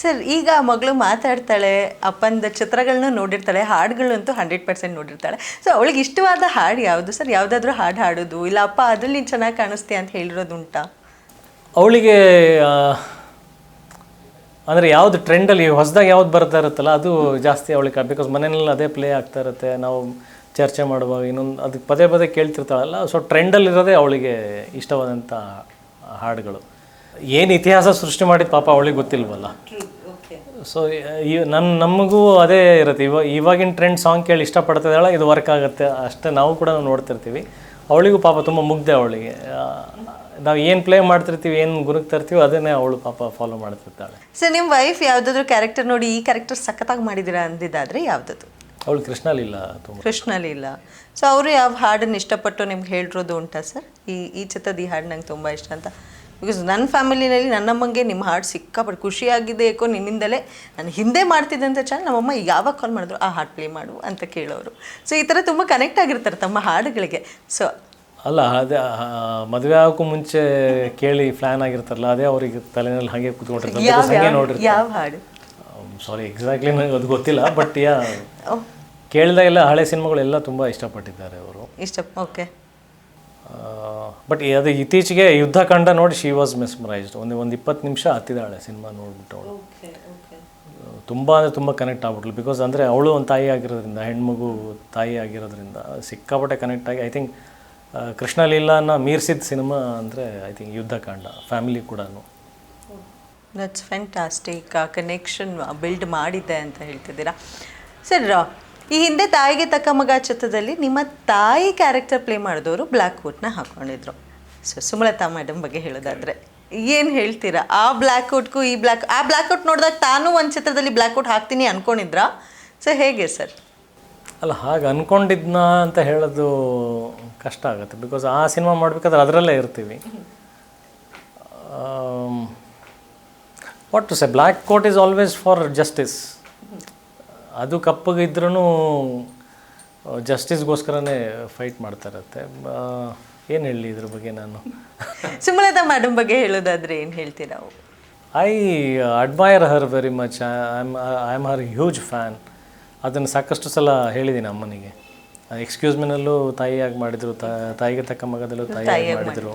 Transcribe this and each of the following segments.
Sir, ಈಗ ಮಗಳು ಮಾತಾಡ್ತಾಳೆ, ಅಪ್ಪಂದ ಚಿತ್ರಗಳನ್ನ ನೋಡಿರ್ತಾಳೆ ಹಾಡುಗಳಂತೂ ಹಂಡ್ರೆಡ್ ಪರ್ಸೆಂಟ್ ನೋಡಿರ್ತಾಳೆ. ಸೊ ಅವಳಿಗೆ ಇಷ್ಟವಾದ ಹಾಡು ಯಾವುದು ಸರ್? ಯಾವುದಾದ್ರೂ ಹಾಡು ಹಾಡೋದು, ಇಲ್ಲ ಅಪ್ಪ ಅದರಲ್ಲಿ ನೀನು ಚೆನ್ನಾಗಿ ಕಾಣಿಸ್ತೀಯ ಅಂತ ಹೇಳಿರೋದು ಉಂಟಾ ಅವಳಿಗೆ ಅಂದರೆ ಯಾವುದು ಟ್ರೆಂಡಲ್ಲಿ ಹೊಸದಾಗಿ ಯಾವ್ದು ಬರ್ತಾ ಇರುತ್ತಲ್ಲ, ಅದು ಜಾಸ್ತಿ ಅವಳಿಗೆ ಬಿಕಾಸ್ ಮನೆಯಲ್ಲಿ ಅದೇ ಪ್ಲೇ ಆಗ್ತಾ ಇರುತ್ತೆ, ನಾವು ಚರ್ಚೆ ಮಾಡುವಾಗ ಇನ್ನೊಂದು, ಅದಕ್ಕೆ ಪದೇ ಪದೇ ಕೇಳ್ತಿರ್ತಾಳಲ್ಲ. ಸೊ ಟ್ರೆಂಡಲ್ಲಿರೋದೇ ಅವಳಿಗೆ ಇಷ್ಟವಾದಂಥ ಹಾಡುಗಳು. ಏನು ಇತಿಹಾಸ ಸೃಷ್ಟಿ ಮಾಡಿದ ಪಾಪ ಅವಳಿಗೆ ಗೊತ್ತಿಲ್ವಲ್ಲ? ಸೊ ನನ್ನ ನಮಗೂ ಅದೇ ಇರುತ್ತೆ. ಇವಾಗ ಇವಾಗಿನ ಟ್ರೆಂಡ್ ಸಾಂಗ್ ಕೇಳಿ ಇಷ್ಟಪಡ್ತಿದ್ದಾಳ? ಇದು ವರ್ಕ್ ಆಗುತ್ತೆ. ಅಷ್ಟೇ ನಾವು ಕೂಡ ನೋಡ್ತಿರ್ತೀವಿ. ಅವಳಿಗೂ ಪಾಪ ತುಂಬ ಮುಗ್ಧೆ ಅವಳಿಗೆ. ನಾವು ಏನು ಪ್ಲೇ ಮಾಡ್ತಿರ್ತೀವಿ ಏನು ಗುರುಕ್ ತರ್ತೀವಿ ಅದನ್ನೇ ಅವಳು ಪಾಪ ಫಾಲೋ ಮಾಡ್ತಿರ್ತಾಳೆ. ಸರ್ ನಿಮ್ಮ ವೈಫ್ ಯಾವುದಾದ್ರೂ ಕ್ಯಾರೆಕ್ಟರ್ ನೋಡಿ ಈ ಕ್ಯಾರೆಕ್ಟರ್ ಸಖತ್ತಾಗಿ ಮಾಡಿದ್ದೀರಾ ಅಂದಿದ್ದಾದ್ರೆ ಯಾವುದದು? ಅವಳು ಕೃಷ್ಣಲಿಲ್ಲ ತುಂಬ. ಕೃಷ್ಣಲಿಲ್ಲ ಸೊ ಅವರು ಯಾವ ಹಾಡನ್ನು ಇಷ್ಟಪಟ್ಟು ನಿಮ್ಗೆ ಹೇಳಿರೋದು ಉಂಟಾ ಸರ್? ಈ ಈ ಚಿತ್ರದ ಈ ಹಾಡು ನಂಗೆ ತುಂಬ ಇಷ್ಟ ಅಂತ. ಬಿಕಾಸ್ ನನ್ನ ಫ್ಯಾಮಿಲಿನಲ್ಲಿ ನನ್ನಮ್ಮಂಗೆ ನಿಮ್ಮ ಹಾಡು ಸಿಕ್ಕಾಪಟ್ಟು ಖುಷಿಯಾಗಿದೆ ಏಕೋ ನಿನ್ನಿಂದಲೇ. ನಾನು ಹಿಂದೆ ಮಾಡ್ತಿದ್ದೆ ಅಂತ ಚಾನಲ್ ನಮ್ಮಮ್ಮ ಯಾವಾಗ ಕಾಲ್ ಮಾಡಿದ್ರು ಆ ಹಾಡು ಪ್ಲೇ ಮಾಡು ಅಂತ ಕೇಳೋರು. ಸೊ ಈ ಥರ ತುಂಬ ಕನೆಕ್ಟ್ ಆಗಿರ್ತಾರೆ ತಮ್ಮ ಹಾಡುಗಳಿಗೆ. ಸೊ ಅಲ್ಲ ಅದೇ ಮದುವೆ ಆಗೋಕ್ಕೂ ಮುಂಚೆ ಕೇಳಿ ಪ್ಲ್ಯಾನ್ ಆಗಿರ್ತಾರಲ್ಲ ಅದೇ ಅವ್ರಿಗೆ ತಲೆನಲ್ಲಿ ಹಾಗೆ ಕೂತ್ಕೊಂಡಿರ್ತಾರೆ ಯಾವ ಹಾಡು? ಸಾರಿ ಎಕ್ಸಾಕ್ಟ್ಲಿ ನನಗೆ ಅದು ಗೊತ್ತಿಲ್ಲ ಬಟ್ ಯಾ ಕೇಳಿದಾಗೆಲ್ಲ ಹಳೆ ಸಿನಿಮಾಗಳೆಲ್ಲ ತುಂಬ ಇಷ್ಟಪಟ್ಟಿದ್ದಾರೆ ಅವರು. ಇಷ್ಟ ಓಕೆ ಬಟ್ ಅದು ಇತ್ತೀಚೆಗೆ ಯುದ್ಧ ಕಂಡ ನೋಡಿ ಶಿ ವಾಸ್ ಮೆಸ್ಮರೈಸ್ಡ್ ಒಂದು ಒಂದು ಇಪ್ಪತ್ತು ನಿಮಿಷ ಹತ್ತಿದಾಳೆ ಸಿನಿಮಾ ನೋಡ್ಬಿಟ್ಟು ಅವಳು. ತುಂಬ ಅಂದರೆ ತುಂಬ ಕನೆಕ್ಟ್ ಆಗ್ಬಿಟ್ಲು. ಬಿಕಾಸ್ ಅಂದರೆ ಅವಳು ಒಂದು ತಾಯಿ ಆಗಿರೋದ್ರಿಂದ ಹೆಣ್ಮಗು ತಾಯಿ ಆಗಿರೋದ್ರಿಂದ ಸಿಕ್ಕಾಪಟ್ಟೆ ಕನೆಕ್ಟ್ ಆಗಿ ಐ ಥಿಂಕ್ ಕೃಷ್ಣ ಲೀಲಾನ ಮೀರಿಸಿದ ಸಿನಿಮಾ ಅಂದರೆ ಐ ಥಿಂಕ್ ಯುದ್ಧಕಾಂಡ ಫ್ಯಾಮಿಲಿ ಕೂಡ ದಟ್ಸ್ ಫ್ಯಾಂಟಾಸ್ಟಿಕ್ ಆ ಕನೆಕ್ಷನ್ ಬಿಲ್ಡ್ ಮಾಡಿದೆ ಅಂತ ಹೇಳ್ತಿದ್ದೀರಾ? ಸರ್ ಈ ಹಿಂದೆ ತಾಯಿಗೆ ತಕ್ಕ ಮಗ ಚಿತ್ರದಲ್ಲಿ ನಿಮ್ಮ ತಾಯಿ ಕ್ಯಾರೆಕ್ಟರ್ ಪ್ಲೇ ಮಾಡಿದವರು ಬ್ಲ್ಯಾಕ್ ಕೋಟ್ನ ಹಾಕೊಂಡಿದ್ರು. ಸೊ ಸುಮಲತಾ ಮೇಡಮ್ ಬಗ್ಗೆ ಹೇಳೋದಾದ್ರೆ, ಏನು ಹೇಳ್ತೀರಾ? ಆ ಬ್ಲ್ಯಾಕ್ ಕೋಟ್ಗೂ ಈ ಬ್ಲ್ಯಾಕ್ ಆ ಬ್ಲ್ಯಾಕ್ ಕೋಟ್ ನೋಡಿದಾಗ ತಾನು ಒಂದು ಚಿತ್ರದಲ್ಲಿ ಬ್ಲ್ಯಾಕ್ ಕೋಟ್ ಹಾಕ್ತೀನಿ ಅನ್ಕೊಂಡಿದ್ರಾ? ಸೊ ಹೇಗೆ ಸರ್? ಅಲ್ಲ, ಹಾಗೆ ಅನ್ಕೊಂಡಿದ್ನ ಅಂತ ಹೇಳೋದು ಕಷ್ಟ ಆಗುತ್ತೆ. ಬಿಕಾಸ್ ಆ ಸಿನಿಮಾ ಮಾಡಬೇಕಾದ್ರೆ ಅದರಲ್ಲೇ ಇರ್ತೀವಿ. What to say black coat is always for justice ಅದು ಕಪ್ಪಗಿದ್ರೂ ಜಸ್ಟಿಸ್ಗೋಸ್ಕರನೇ ಫೈಟ್ ಮಾಡ್ತಾ ಇರತ್ತೆ ಏನು ಹೇಳಿ ಇದ್ರ ಬಗ್ಗೆ ನಾನು? ಸುಮಲತಾ ಮೇಡಮ್ ಬಗ್ಗೆ ಹೇಳೋದಾದ್ರೆ ಏನು ಹೇಳ್ತೀರಾ I admire her very much I am I am her huge fan ಅದನ್ನು ಸಾಕಷ್ಟು ಸಲ ಹೇಳಿದ್ದೀನಿ ಅಮ್ಮನಿಗೆ. ಎಕ್ಸ್ಕ್ಯೂಸ್ ಮಿನಲ್ಲೂ ತಾಯಿಯಾಗಿ ಮಾಡಿದರು ತಾಯಿಗೆ ತಕ್ಕ ಮಗದಲ್ಲೂ ತಾಯಿಯಾಗಿ ಮಾಡಿದರು.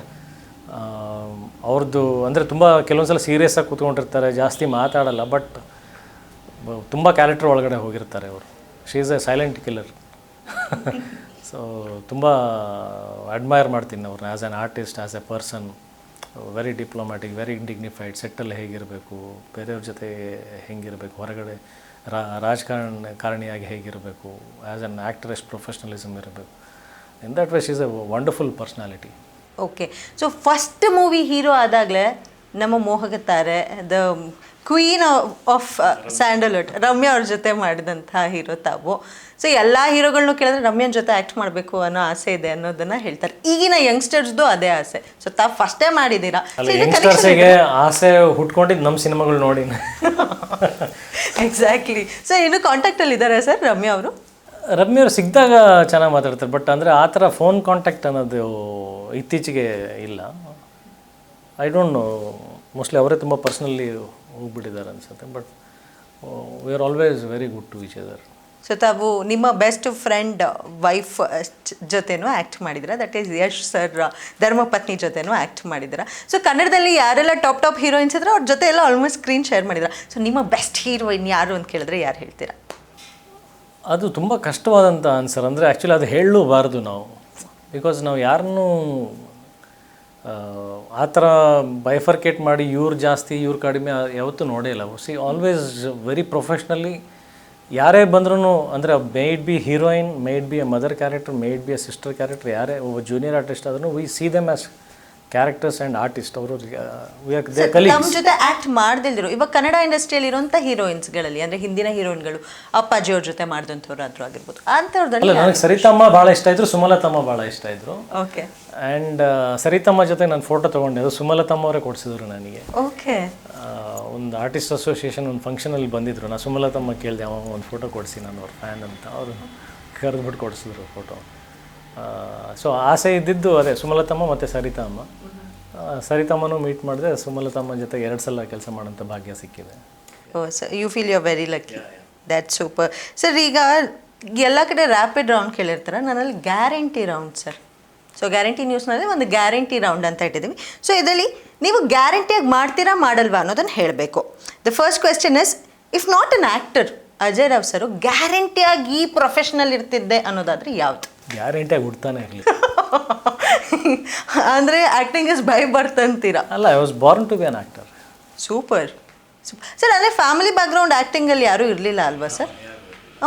ಅವ್ರದ್ದು ಅಂದರೆ ತುಂಬ ಕೆಲವೊಂದು ಸಲ ಸೀರಿಯಸ್ಸಾಗಿ ಕೂತ್ಕೊಂಡಿರ್ತಾರೆ ಜಾಸ್ತಿ ಮಾತಾಡಲ್ಲ ಬಟ್ ತುಂಬ ಕ್ಯಾರೆಕ್ಟರ್ ಒಳಗಡೆ ಹೋಗಿರ್ತಾರೆ ಅವರು. She is a silent killer so ತುಂಬ ಅಡ್ಮೈರ್ ಮಾಡ್ತೀನಿ ಅವ್ರನ್ನ as an artist as a person very diplomatic very indignified ಸೆಟ್ಟಲ್ಲಿ ಹೇಗಿರಬೇಕು, ಬೇರೆಯವ್ರ ಜೊತೆ ಹೆಂಗಿರಬೇಕು, ಹೊರಗಡೆ ರಾ ರಾಜಕಾರಣ, ಕಾರಣಿಯಾಗಿ ಹೇಗಿರಬೇಕು ಆ್ಯಸ್ ಅನ್ ಆ್ಯಕ್ಟರ್ ಎಷ್ಟು ಪ್ರೊಫೆಷ್ನಲಿಸಮ್ ಇರಬೇಕು in that ways is a wonderful personality okay so first movie hero ಆದಾಗಲೇ ನಮ್ಮ ಮೋಹಗತಾರೆ the queen of Sandalwood Ramya ಅವ್ರ ಜೊತೆ ಮಾಡಿದಂಥ ಹೀರೋ ತಾವು. ಸೊ ಎಲ್ಲ ಹೀರೋಗಳನ್ನೂ ಕೇಳಿದ್ರೆ ರಮ್ಯನ ಜೊತೆ ಆ್ಯಕ್ಟ್ ಮಾಡಬೇಕು ಅನ್ನೋ ಆಸೆ ಇದೆ ಅನ್ನೋದನ್ನ ಹೇಳ್ತಾರೆ. ಈಗಿನ ಯಂಗ್ಸ್ಟರ್ಸ್ದು ಅದೇ ಆಸೆ. ಸೊ ತಾವು ಫಸ್ಟೇ ಮಾಡಿದ್ದೀರಾ? ಯಂಗ್ಸ್ಟರ್ಸಿಗೆ ಆಸೆ ಹುಟ್ಕೊಂಡಿದ್ದು ನಮ್ಮ ಸಿನಿಮಾಗಳು ನೋಡಿ. ಎಕ್ಸಾಕ್ಟ್ಲಿ ಸೊ ಇನ್ನು ಕಾಂಟ್ಯಾಕ್ಟಲ್ಲಿ ಇದ್ದಾರೆ ಸರ್ ರಮ್ಯಾ ಅವರು? ರಮ್ಯ ಅವರು ಸಿಕ್ಕಿದಾಗ ಚೆನ್ನಾಗಿ ಮಾತಾಡ್ತಾರೆ. ಬಟ್ ಅಂದರೆ ಆ ಥರ ಫೋನ್ ಕಾಂಟ್ಯಾಕ್ಟ್ ಅನ್ನೋದು ಇತ್ತೀಚೆಗೆ ಇಲ್ಲ. ಐ ಡೋಂಟ್ ನೋ ಮೋಸ್ಟ್ಲಿ ಅವರೇ ತುಂಬ ಪರ್ಸ್ನಲಿ ಹೋಗ್ಬಿಟ್ಟಿದ್ದಾರೆ ಅನ್ಸುತ್ತೆ. But we are always very good to each other so ತಾವು ನಿಮ್ಮ ಬೆಸ್ಟ್ ಫ್ರೆಂಡ್ ವೈಫ್ ಜೊತೆನೂ ಆ್ಯಕ್ಟ್ ಮಾಡಿದ್ರ ದಟ್ ಈಸ್ ಯಶ್ ಸರ್ ಧರ್ಮಪತ್ನಿ ಜೊತೆನೂ ಆ್ಯಕ್ಟ್ ಮಾಡಿದ್ರ ಸೊ ಕನ್ನಡದಲ್ಲಿ ಯಾರೆಲ್ಲ ಟಾಪ್ ಟಾಪ್ ಹೀರೋಯಿನ್ಸ್ ಇದ್ರೆ ಅವ್ರ ಜೊತೆ ಎಲ್ಲ ಆಲ್ಮೋಸ್ಟ್ ಸ್ಕ್ರೀನ್ ಶೇರ್ ಮಾಡಿದ್ರ ಸೊ ನಿಮ್ಮ ಬೆಸ್ಟ್ ಹೀರೋಯಿನ್ ಯಾರು ಅಂತ ಕೇಳಿದ್ರೆ ಯಾರು ಹೇಳ್ತೀರಾ? ಅದು ತುಂಬ ಕಷ್ಟವಾದಂಥ ಆನ್ಸರ್ ಅಂದರೆ ಆ್ಯಕ್ಚುಲಿ ಅದು ಹೇಳಲೂಬಾರ್ದು ನಾವು. ಬಿಕಾಸ್ ನಾವು ಯಾರನ್ನೂ ಆ ಥರ ಬೈಫರ್ಕೇಟ್ ಮಾಡಿ ಇವ್ರು ಜಾಸ್ತಿ, ಇವ್ರು ಕಡಿಮೆ ಯಾವತ್ತೂ ನೋಡೇ ಇಲ್ಲ. ಸಿ ಆಲ್ವೇಸ್ ವೆರಿ ಪ್ರೊಫೆಷ್ನಲಿ ಯಾರೇ ಬಂದ್ರೂ ಅಂದರೆ maybe heroine maybe a mother character maybe a sister character ಯಾರೇ ಒಬ್ಬ ಜೂನಿಯರ್ ಆರ್ಟಿಸ್ಟ್ ಆದ್ರೂ we see them as characters and artist ಅವರು ನಮ್ಮ ಜೊತೆ ಆ್ಯಕ್ಟ್ ಮಾಡ್ದಿಲ್ದಿರೋ ಇವಾಗ ಕನ್ನಡ ಇಂಡಸ್ಟ್ರಿಯಲ್ಲಿ ಇರುವಂಥ ಹೀರೋಯಿನ್ಸ್ಗಳಲ್ಲಿ ಅಂದರೆ ಹಿಂದಿನ ಹೀರೋಯಿನ್ಗಳು ಅಪ್ಪಾಜಿ ಅವ್ರ ಜೊತೆ ಮಾಡಿದಂಥವ್ರಾದ್ರೂ ಆಗಿರ್ಬೋದು ಅಂಥವ್ರದ್ದು ನನಗೆ ಸರಿತಮ್ಮ ಭಾಳ ಇಷ್ಟ ಇದ್ರು ಸುಮಲತಮ್ಮ ಭಾಳ ಇಷ್ಟ ಇದ್ರು. ಓಕೆ ಆ್ಯಂಡ್ ಸರಿತಮ್ಮ ಜೊತೆ ನಾನು ಫೋಟೋ ತೊಗೊಂಡೆ ಅದು ಸುಮಲತಮ್ಮ ಅವರೇ ಕೊಡಿಸಿದ್ರು ನನಗೆ. ಓಕೆ ಒಂದು ಆರ್ಟಿಸ್ಟ್ ಅಸೋಸಿಯೇಷನ್ ಒಂದು ಫಂಕ್ಷನಲ್ಲಿ ಬಂದಿದ್ರು ನಾನು ಸುಮಲತಮ್ಮ ಕೇಳಿದೆ ಅವ ಒಂದು ಫೋಟೋ ಕೊಡಿಸಿ ನಾನು ಅವ್ರ ಫ್ಯಾನ್ ಅಂತ. ಅವರು ಕರೆದ್ಬಿಟ್ಟು ಕೊಡಿಸಿದ್ರು ಫೋಟೋ ಸೊ ಆಸೆ ಇದ್ದಿದ್ದು ಅದೇ, ಸುಮಲತಮ್ಮ ಮತ್ತು ಸರಿತಾಮ್ಮ. ಸರಿತಾಮ್ಮನೂ ಮೀಟ್ ಮಾಡಿದೆ ಸುಮಲತಮ್ಮ ಜೊತೆ ಎರಡು ಸಲ ಕೆಲಸ ಮಾಡೋಂಥ ಭಾಗ್ಯ ಸಿಕ್ಕಿದೆ. Sir you feel you very lucky that super sir ಈಗ ಎಲ್ಲ ಕಡೆ ರ್ಯಾಪಿಡ್ ರೌಂಡ್ ಕೇಳಿರ್ತಾರೆ. ನನ್ನಲ್ಲಿ guarantee round sir so guarantee ನ್ಯೂಸ್ನಲ್ಲಿ ಒಂದು ಗ್ಯಾರಂಟಿ ರೌಂಡ್ ಅಂತ ಇಟ್ಟಿದ್ದೀವಿ ಸೊ ಇದರಲ್ಲಿ ನೀವು ಗ್ಯಾರಂಟಿಯಾಗಿ ಮಾಡ್ತೀರಾ, ಮಾಡಲ್ವಾ ಅನ್ನೋದನ್ನು ಹೇಳಬೇಕು. The first question is if not an actor Ajay Rao sir ಗ್ಯಾರಂಟಿಯಾಗಿ ಈ ಪ್ರೊಫೆಷನಲ್ ಇರ್ತಿದ್ದೆ ಅನ್ನೋದಾದ್ರೆ ಯಾವುದು? ಗ್ಯಾರಂಟಿಯಾಗಿ ಹುಡ್ತಾನೆ ಇರಲಿ. ಅಂದರೆ ಆ್ಯಕ್ಟಿಂಗ್ ಇಸ್ ಬೈ ಬರ್ತ್ ಅಂತೀರಾ? ಅಲ್ಲ I was born to be an actor super sir ಅಂದರೆ ಫ್ಯಾಮಿಲಿ ಬ್ಯಾಕ್ಗ್ರೌಂಡ್ ಆ್ಯಕ್ಟಿಂಗಲ್ಲಿ ಯಾರೂ ಇರಲಿಲ್ಲ ಅಲ್ವಾ ಸರ್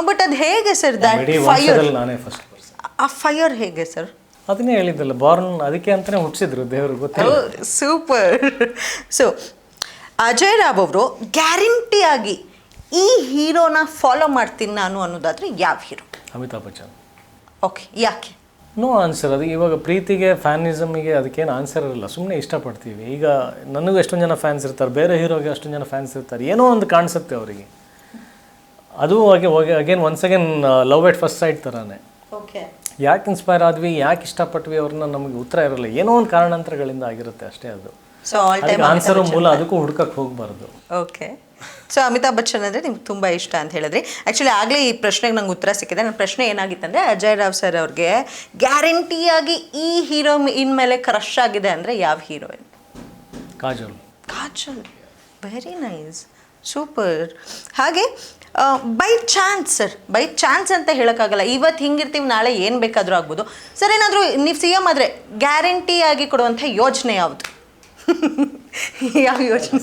ಬಟ್ ಅದು ಹೇಗೆ ಸರ್ ದ್ಯಾಟ್ ಫೈರ್ ನಾನೇ ಫಸ್ಟ್ ಪರ್ಸನ್ ಆ ಫೈರ್ ಹೇಗೆ ಸರ್ ಅದನ್ನೇ ಹೇಳಿದ್ದಲ್ಲ ಬಾರ್ನ್ ಅದಕ್ಕೆ ಅಂತಲೇ ಹುಟ್ಟಿಸಿದ್ರು ದೇವರು ಗೊತ್ತಿಲ್ಲ. ಸೂಪರ್ ಸೊ ಅಜಯ್ ರಾವ್ ಅವರು ಗ್ಯಾರಂಟಿಯಾಗಿ ಈ ಹೀರೋನ ಫಾಲೋ ಮಾಡ್ತೀನಿ ನಾನು ಅನ್ನೋದಾದ್ರೆ ಯಾವ ಹೀರೋ? ಅಮಿತಾಬ್ ಬಚ್ಚನ್. ಓಕೆ ಯಾಕೆ? ನೋ ಆನ್ಸರ್ ಅದು ಇವಾಗ ಪ್ರೀತಿಗೆ ಫ್ಯಾನಿಸಮಿಗೆ ಅದಕ್ಕೇನು ಆನ್ಸರ್ ಇರಲ್ಲ. ಸುಮ್ಮನೆ ಇಷ್ಟಪಡ್ತೀವಿ. ಈಗ ನನಗೂ ಎಷ್ಟೊಂದು ಜನ ಫ್ಯಾನ್ಸ್ ಇರ್ತಾರೆ ಬೇರೆ ಹೀರೋಗೆ ಅಷ್ಟೊಂದು ಜನ ಫ್ಯಾನ್ಸ್ ಇರ್ತಾರೆ. ಏನೋ ಒಂದು ಕಾಣಿಸುತ್ತೆ ಅವರಿಗೆ. ಅದು ಹಾಗೆ ಹೋಗಿ again once again love at first sight ಥರನೇ ಓಕೆ ಯಾಕೆ ಇನ್ಸ್ಪೈರ್ ಆದ್ವಿ ಯಾಕೆ ಇಷ್ಟಪಟ್ವಿ ಅವ್ರನ್ನ ನಮಗೆ ಉತ್ತರ ಇರಲ್ಲ. ಏನೋ ಒಂದು ಕಾರಣಾಂತರಗಳಿಂದ ಆಗಿರುತ್ತೆ ಅಷ್ಟೇ ಅದು. ಸೊ ಆಲ್ ಟೈಮ್ ಆನ್ಸರ್ ಮೂಲ ಅದಕ್ಕೂ ಹುಡುಕಕ್ಕೆ ಹೋಗಬಾರ್ದು. ಓಕೆ ಸೊ ಅಮಿತಾಬ್ ಬಚ್ಚನ್ ಅಂದರೆ ನಿಮ್ಗೆ ತುಂಬ ಇಷ್ಟ ಅಂತ ಹೇಳಿದ್ರಿ. ಆ್ಯಕ್ಚುಲಿ ಆಗಲೇ ಈ ಪ್ರಶ್ನೆಗೆ ನಂಗೆ ಉತ್ತರ ಸಿಕ್ಕಿದೆ. ನನ್ನ ಪ್ರಶ್ನೆ ಏನಾಗಿತ್ತಂದರೆ ಅಜಯ್ ರಾವ್ ಸರ್ ಅವ್ರಿಗೆ ಗ್ಯಾರಂಟಿಯಾಗಿ ಈ ಹೀರೋ ಇನ್ ಮೇಲೆ ಕ್ರಶ್ ಆಗಿದೆ ಅಂದರೆ ಯಾವ heroine Kajal. Kajal. Very nice super ಹಾಗೆ by chance sir by chance ಅಂತ ಹೇಳೋಕ್ಕಾಗಲ್ಲ. ಇವತ್ತು ಹಿಂಗಿರ್ತೀವಿ ನಾಳೆ ಏನು ಬೇಕಾದರೂ ಆಗ್ಬೋದು. ಸರ್ ಏನಾದರೂ ನೀವು ಸಿ ಎಂ ಆದರೆ ಗ್ಯಾರಂಟಿಯಾಗಿ ಕೊಡುವಂಥ ಯೋಜನೆ ಯಾವುದು? ಯಾವ ಯೋಚನೆ?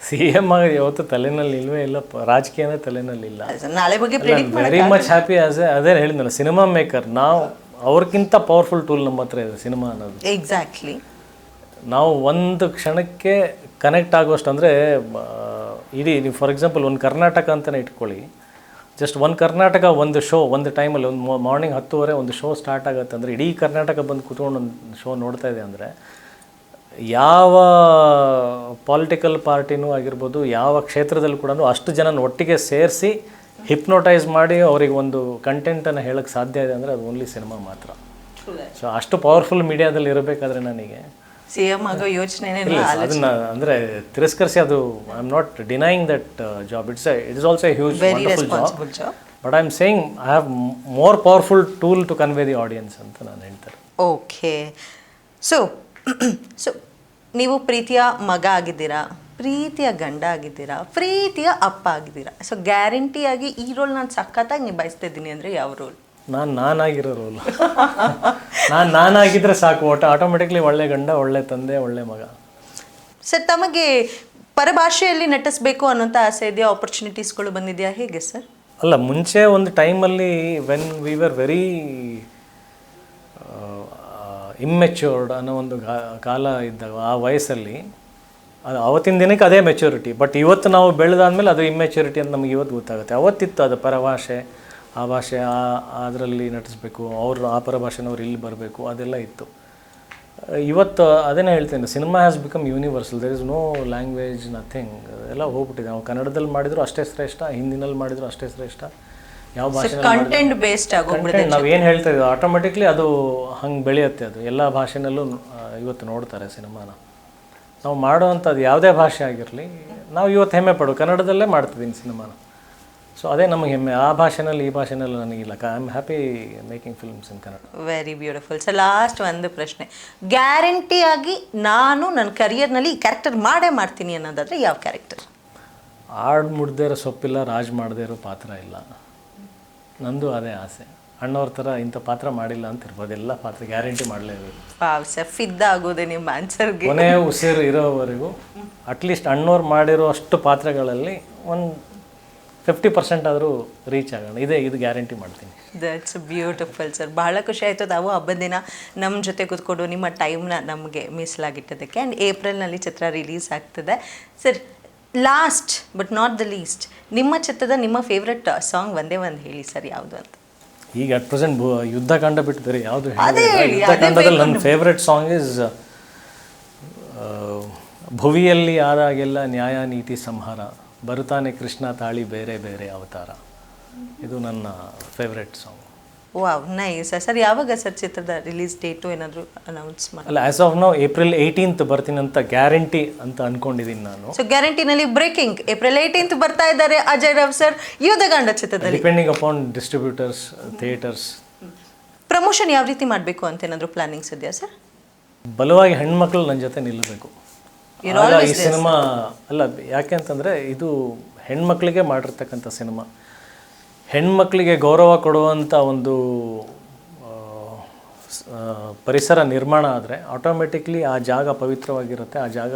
ಸಿ ಎಂ ಆಗಿ ಯಾವತ್ತು ತಲೆನಲ್ಲಿ ಇಲ್ವೇ ಇಲ್ಲ ರಾಜಕೀಯನೇ ತಲೆನಲ್ಲಿ ಇಲ್ಲ. ನಾಳೆ ಬಗ್ಗೆ very much happy as a ಅದೇ ಹೇಳಿದ್ನಲ್ಲ ಸಿನಿಮಾ ಮೇಕರ್ ನಾವು ಅವ್ರಕ್ಕಿಂತ ಪವರ್ಫುಲ್ ಟೂಲ್ ನಮ್ಮ ಹತ್ರ ಇದೆ ಸಿನಿಮಾ ಅನ್ನೋದು. ಎಕ್ಸಾಕ್ಟ್ಲಿ ನಾವು ಒಂದು ಕ್ಷಣಕ್ಕೆ ಕನೆಕ್ಟ್ ಆಗುವಷ್ಟು ಅಂದರೆ ಇಡೀ ನೀವು ಫಾರ್ ಎಕ್ಸಾಂಪಲ್ ಒಂದು ಕರ್ನಾಟಕ ಅಂತಲೇ ಇಟ್ಕೊಳ್ಳಿ. ಜಸ್ಟ್ ಒಂದು ಕರ್ನಾಟಕ ಒಂದು ಶೋ ಒಂದು ಟೈಮಲ್ಲಿ ಒಂದು ಮಾರ್ನಿಂಗ್ ಹತ್ತುವರೆ ಒಂದು ಶೋ ಸ್ಟಾರ್ಟ್ ಆಗುತ್ತೆ ಅಂದರೆ ಇಡೀ ಕರ್ನಾಟಕ ಬಂದು ಕೂತ್ಕೊಂಡು ಒಂದು ಶೋ ನೋಡ್ತಾ ಇದೆ ಅಂದರೆ ಯಾವ ಪಾಲಿಟಿಕಲ್ ಪಾರ್ಟಿನೂ ಆಗಿರ್ಬೋದು ಯಾವ ಕ್ಷೇತ್ರದಲ್ಲಿ ಕೂಡ ಅಷ್ಟು ಜನನ ಒಟ್ಟಿಗೆ ಸೇರಿಸಿ ಹಿಪ್ನೋಟೈಸ್ ಮಾಡಿ ಅವ್ರಿಗೆ ಒಂದು ಕಂಟೆಂಟನ್ನು ಹೇಳಕ್ಕೆ ಸಾಧ್ಯ ಇದೆ ಅಂದರೆ ಅದು ಓನ್ಲಿ ಸಿನಿಮಾ ಮಾತ್ರ. ಸೊ ಅಷ್ಟು ಪವರ್ಫುಲ್ ಮೀಡಿಯಾದಲ್ಲಿ ಇರಬೇಕಾದ್ರೆ ನನಗೆ. ಸಿ ಎಂ ಆಗೋ ಯೋಚನೆ ಅದನ್ನ ಅಂದರೆ ತಿರಸ್ಕರಿಸಿ ಅದು I am not denying that job it's it is also huge job but I am saying I have more powerful tool to convey the audience ಅಂತ ನಾನು ಹೇಳ್ತಾರೆ ಓಕೆ ಸೊ ಸೊ ನೀವು ಪ್ರೀತಿಯ ಮಗ ಆಗಿದ್ದೀರಾ? ಪ್ರೀತಿಯ ಗಂಡ ಆಗಿದ್ದೀರಾ? ಪ್ರೀತಿಯ ಅಪ್ಪ ಆಗಿದ್ದೀರಾ? ಸೊ ಗ್ಯಾರಂಟಿಯಾಗಿ ಈ ರೋಲ್ ನಾನು ಸಖತ್ತಾಗಿ ನಿಭಾಯಿಸ್ತಾ ಇದ್ದೀನಿ ಅಂದರೆ ಯಾವ ರೋಲ್ ನಾನು ನಾನಾಗಿರೋ ರೋಲ್ ನಾನು ನಾನಾಗಿದ್ದರೆ ಸಾಕು. ಓಟ ಆಟೋಮೆಟಿಕ್ಲಿ ಒಳ್ಳೆ ಗಂಡ ಒಳ್ಳೆ ತಂದೆ ಒಳ್ಳೆ ಮಗ. ಸರ್ ತಮಗೆ ಪರಭಾಷೆಯಲ್ಲಿ ನಟಿಸಬೇಕು ಅನ್ನೋಂಥ ಆಸೆ ಇದೆಯಾ? ಆಪರ್ಚುನಿಟೀಸ್ಗಳು ಬಂದಿದೆಯಾ? ಹೇಗೆ ಸರ್? ಅಲ್ಲ ಮುಂಚೆ ಒಂದು ಟೈಮಲ್ಲಿ when we were very immature ಅನ್ನೋ ಒಂದು ಕಾಲ ಇದ್ದಾಗ, ಆ ವಯಸ್ಸಲ್ಲಿ, ಅದು ಅವತ್ತಿನ ದಿನಕ್ಕೆ ಅದೇ ಮೆಚ್ಯೂರಿಟಿ ಬಟ್ ಇವತ್ತು ನಾವು ಬೆಳೆದಾದ್ಮೇಲೆ ಅದು ಇಮ್ಮೆಚ್ಯೂರಿಟಿ ಅಂತ ನಮಗೆ ಇವತ್ತು ಗೊತ್ತಾಗುತ್ತೆ. ಅವತ್ತಿತ್ತು ಅದು ಪರಭಾಷೆ, ಆ ಭಾಷೆ, ಆ, ಅದರಲ್ಲಿ ನಟಿಸ್ಬೇಕು, ಅವರು ಆ ಪರಭಾಷೆನವ್ರು ಇಲ್ಲಿ ಬರಬೇಕು, ಅದೆಲ್ಲ ಇತ್ತು. ಇವತ್ತು ಅದನ್ನೇ ಹೇಳ್ತೇನೆ cinema has become universal there is no language nothing ಎಲ್ಲ ಹೋಗ್ಬಿಟ್ಟಿದೆ. ನಾವು ಕನ್ನಡದಲ್ಲಿ ಮಾಡಿದ್ರು ಅಷ್ಟೇ ಶ್ರೇಷ್ಠ, ಹಿಂದಿನಲ್ಲಿ ಮಾಡಿದ್ರು ಅಷ್ಟೇ ಶ್ರೇಷ್ಠ. ಯಾವ ಭಾಷೆ ಕಂಟೆಂಟ್ ಬೇಸ್ಡ್ ಆಗೋಗ್ಬಿಡುತ್ತೆ ನಾವು ಏನು ಹೇಳ್ತಾ ಇದ್ದೀವಿ ಆಟೋಮೆಟಿಕ್ಲಿ ಅದು ಹಂಗೆ ಬೆಳೆಯುತ್ತೆ ಅದು. ಎಲ್ಲ ಭಾಷೆನಲ್ಲೂ ಇವತ್ತು ನೋಡ್ತಾರೆ ಸಿನಿಮಾನ. ನಾವು ಮಾಡುವಂಥದ್ದು ಯಾವುದೇ ಭಾಷೆ ಆಗಿರಲಿ ನಾವು ಇವತ್ತು ಹೆಮ್ಮೆ ಪಡು ಕನ್ನಡದಲ್ಲೇ ಮಾಡ್ತಿದ್ದೀನಿ ಸಿನಿಮಾನ. ಸೊ ಅದೇ ನಮಗೆ ಹೆಮ್ಮೆ. ಆ ಭಾಷೆನಲ್ಲಿ ಈ ಭಾಷೆನಲ್ಲಿ ನನಗಿಲ್ಲ I am happy making films in Kannada very beautiful so last ಒಂದು ಪ್ರಶ್ನೆ. ಗ್ಯಾರಂಟಿಯಾಗಿ ನಾನು ನನ್ನ ಕರಿಯರ್ನಲ್ಲಿ ಈ ಕ್ಯಾರೆಕ್ಟರ್ ಮಾಡೇ ಮಾಡ್ತೀನಿ ಅನ್ನೋದಾದರೆ ಯಾವ ಕ್ಯಾರೆಕ್ಟರ್ ಆಡ್ ಮುಡ್ದೇ ಇರೋ ಸೊಪ್ಪಿಲ್ಲ ರಾಜ್ ಮಾಡದೇ ಇರೋ ಪಾತ್ರ ಇಲ್ಲ. ನಂದು ಅದೇ ಆಸೆ. ಅಣ್ಣವ್ರ ಥರ ಇಂಥ ಪಾತ್ರ ಮಾಡಿಲ್ಲ ಅಂತ ಇರ್ಬೋದು. ಎಲ್ಲ ಪಾತ್ರ ಗ್ಯಾರಂಟಿ ಮಾಡಲೇಬೇಕು. ಫಿದ್ದ ಆಗೋದೆ ನಿಮ್ಮ ಆನ್ಸರ್ಗೆ ಕೊನೆ ಉಸಿರು ಇರೋವರೆಗೂ ಅಟ್ಲೀಸ್ಟ್ ಅಣ್ಣವ್ರು ಮಾಡಿರೋ ಅಷ್ಟು ಪಾತ್ರಗಳಲ್ಲಿ ಒಂದು ಫಿಫ್ಟಿ ಪರ್ಸೆಂಟ್ ಆದರೂ ರೀಚ್ ಆಗೋಣ. ಇದೇ ಇದು ಗ್ಯಾರಂಟಿ ಮಾಡ್ತೀನಿ. ದಟ್ಸ್ ಬ್ಯೂಟಿಫುಲ್ ಸರ್ ಬಹಳ ಖುಷಿ ಆಯಿತು. ತಾವು ಹಬ್ಬದ ದಿನ ನಮ್ಮ ಜೊತೆ ಕೂತ್ಕೊಂಡು ನಿಮ್ಮ ಟೈಮ್ನ ನಮಗೆ ಮೀಸಲಾಗಿಟ್ಟದಕ್ಕೆ. ಆ್ಯಂಡ್ ಏಪ್ರಿಲ್ನಲ್ಲಿ ಚಿತ್ರ ರಿಲೀಸ್ ಆಗ್ತದೆ. Sir last but not the least ನಿಮ್ಮ ಚಿತ್ರದ ನಿಮ್ಮ ಫೇವ್ರೆಟ್ ಸಾಂಗ್ ಒಂದೇ ಒಂದು ಹೇಳಿ ಸರ್ ಯಾವುದು ಅಂತ. ಈಗ ಅಟ್ ಪ್ರೆಸೆಂಟ್ ಯುದ್ಧ ಕಾಂಡ ಬಿಟ್ಟು ಬೇರೆ ಯಾವುದು ಅದೇ ಹೇಳಿ, ಯುದ್ಧ ಅದೇ ಕಾಂಡದಲ್ಲಿ ನನ್ನ ಫೇವ್ರೆಟ್ ಸಾಂಗ್ ಇಸ್ ಭುವಿಯಲ್ಲಿ ಆದಾಗೆಲ್ಲ ನ್ಯಾಯ ನೀತಿ ಸಂಹಾರ ಬರುತ್ತಾನೆ ಕೃಷ್ಣ ತಾಳಿ ಬೇರೆ ಬೇರೆ ಅವತಾರ. ಇದು ನನ್ನ favourite song wow nice. Sir ಯಾವಾಗ ಸರ್ ಚಿತ್ರದ ರಿಲೀಸ್ ಡೇಟು ಏನಾದರೂ ಅನೌನ್ಸ್ ಮಾಡಿ? ಅಲ್ಲ ಆಸ್ ಆಫ್ ನಾವು ಏಪ್ರಿಲ್ ಏಯ್ಟೀನ್ತ್ ಬರ್ತೀನಿ ಅಂತ ಗ್ಯಾರಂಟಿ ಅಂತ ಅನ್ಕೊಂಡಿದ್ದೀನಿ ನಾನು. ಸೊ ಗ್ಯಾರಂಟಿನಲ್ಲಿ ಬ್ರೇಕಿಂಗ್ ಏಪ್ರಿಲ್ ಏಯ್ಟೀನ್ತ್ ಬರ್ತಾ ಇದ್ದಾರೆ ಅಜಯ್ ರಾವ್ ಸರ್. ಯುದ್ಧಗಾಂಡ ಚಿತ್ರದಲ್ಲಿ. Depending upon distributors theatres promotion ಯಾವ ರೀತಿ ಮಾಡಬೇಕು ಅಂತ ಏನಾದರೂ ಪ್ಲಾನಿಂಗ್ಸ್ ಇದೆಯಾ ಸರ್? ಬಲವಾಗಿ ಹೆಣ್ಮಕ್ಳು ನನ್ನ ಜೊತೆ ನಿಲ್ಲಬೇಕು ಈ ಸಿನಿಮಾ ಅಲ್ಲ ಯಾಕೆ ಅಂತಂದರೆ ಇದು ಹೆಣ್ಮಕ್ಳಿಗೆ ಮಾಡಿರ್ತಕ್ಕಂಥ ಸಿನಿಮಾ. ಹೆಣ್ಮಕ್ಳಿಗೆ ಗೌರವ ಕೊಡುವಂಥ ಒಂದು ಪರಿಸರ ನಿರ್ಮಾಣ ಆದರೆ ಆಟೋಮೆಟಿಕ್ಲಿ ಆ ಜಾಗ ಪವಿತ್ರವಾಗಿರುತ್ತೆ, ಆ ಜಾಗ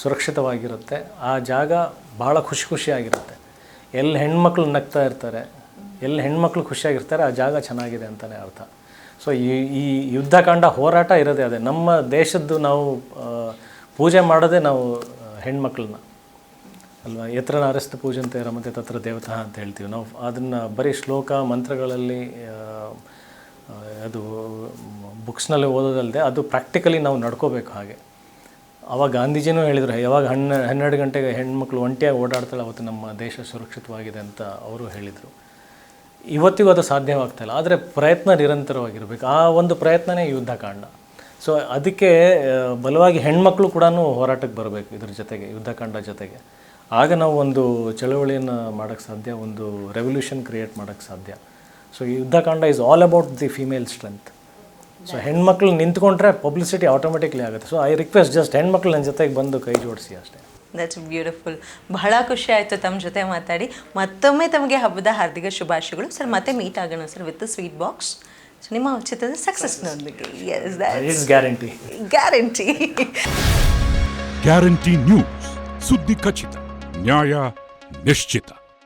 ಸುರಕ್ಷಿತವಾಗಿರುತ್ತೆ, ಆ ಜಾಗ ಭಾಳ ಖುಷಿ ಖುಷಿಯಾಗಿರುತ್ತೆ. ಎಲ್ಲಿ ಹೆಣ್ಮಕ್ಳು ನಗ್ತಾ ಇರ್ತಾರೆ ಎಲ್ಲಿ ಹೆಣ್ಮಕ್ಳು ಖುಷಿಯಾಗಿರ್ತಾರೆ, ಆ ಜಾಗ ಚೆನ್ನಾಗಿದೆ ಅಂತಲೇ ಅರ್ಥ. ಸೊ ಈ ಈ ಯುದ್ಧಕಾಂಡ ಹೋರಾಟ ಇರೋದೇ ಅದೇ. ನಮ್ಮ ದೇಶದ್ದು ನಾವು ಪೂಜೆ ಮಾಡೋದೇ ನಾವು ಹೆಣ್ಮಕ್ಳನ್ನ. ಅಲ್ವಾ? ಯತ್ರ ನಾರಸ್ತ ಪೂಜಂತೆ ರಮತೆ ತತ್ರ ದೇವತಾ ಅಂತ ಹೇಳ್ತೀವಿ ನಾವು. ಅದನ್ನು ಬರೀ ಶ್ಲೋಕ ಮಂತ್ರಗಳಲ್ಲಿ ಅದು ಬುಕ್ಸ್ನಲ್ಲಿ ಓದೋದಲ್ಲದೆ ಅದು ಪ್ರಾಕ್ಟಿಕಲಿ ನಾವು ನಡ್ಕೋಬೇಕು ಹಾಗೆ. ಅವಾಗ ಗಾಂಧೀಜಿನೂ ಹೇಳಿದರು, ಯಾವಾಗ ಹನ್ನೆ, ಹನ್ನೆರಡು ಗಂಟೆಗೆ ಹೆಣ್ಮಕ್ಳು ಒಂಟಿಯಾಗಿ ಓಡಾಡ್ತಾಳೆ ಅವತ್ತು ನಮ್ಮ ದೇಶ ಸುರಕ್ಷಿತವಾಗಿದೆ ಅಂತ ಅವರು ಹೇಳಿದರು. ಇವತ್ತಿಗೂ ಅದು ಸಾಧ್ಯವಾಗ್ತಾಯಿಲ್ಲ ಆದರೆ ಪ್ರಯತ್ನ ನಿರಂತರವಾಗಿರಬೇಕು. ಆ ಒಂದು ಪ್ರಯತ್ನನೇ ಯುದ್ಧಕಾಂಡ ಸೊ ಅದಕ್ಕೆ ಬಲವಾಗಿ ಹೆಣ್ಮಕ್ಳು ಕೂಡ ಹೋರಾಟಕ್ಕೆ ಬರಬೇಕು ಇದ್ರ ಜೊತೆಗೆ ಯುದ್ಧಕಾಂಡ ಜೊತೆಗೆ. ಆಗ ನಾವು ಒಂದು ಚಳವಳಿಯನ್ನು ಮಾಡೋಕ್ಕೆ ಸಾಧ್ಯ ಒಂದು ರೆವಲ್ಯೂಷನ್ ಕ್ರಿಯೇಟ್ ಮಾಡೋಕ್ಕೆ ಸಾಧ್ಯ. So Yuddhakanda is all about the female strength so ಹೆಣ್ಮಕ್ಳು ನಿಂತ್ಕೊಂಡ್ರೆ ಪಬ್ಲಿಸಿಟಿ ಆಟೋಮೆಟಿಕ್ಲಿ ಆಗುತ್ತೆ. ಸೊ ಐ ರಿಕ್ವೆಸ್ಟ್ ಜಸ್ಟ್ ಹೆಣ್ಮಕ್ಳು ನನ್ನ ಜೊತೆಗೆ ಬಂದು ಕೈ ಜೋಡಿಸಿ ಅಷ್ಟೇ. ದಟ್ಸ್ ಬ್ಯೂಟಿಫುಲ್ ಬಹಳ ಖುಷಿ ಆಯಿತು ತಮ್ಮ ಜೊತೆ ಮಾತಾಡಿ. ಮತ್ತೊಮ್ಮೆ ತಮಗೆ ಹಬ್ಬದ ಹಾರ್ದಿಕ ಶುಭಾಶಯಗಳು. ಸರ್ ಮತ್ತೆ ಮೀಟ್ ಆಗೋಣ sir with sweet box so ನಿಮ್ಮ ಚಿತ್ರದ ಸಕ್ಸಸ್ನೊಂದಿಗೆ yes is guarantee guarantee guarantee news ಸುದ್ದಿ ಖಚಿತ. ನ್ಯಾಯ ನಿಶ್ಚಿತ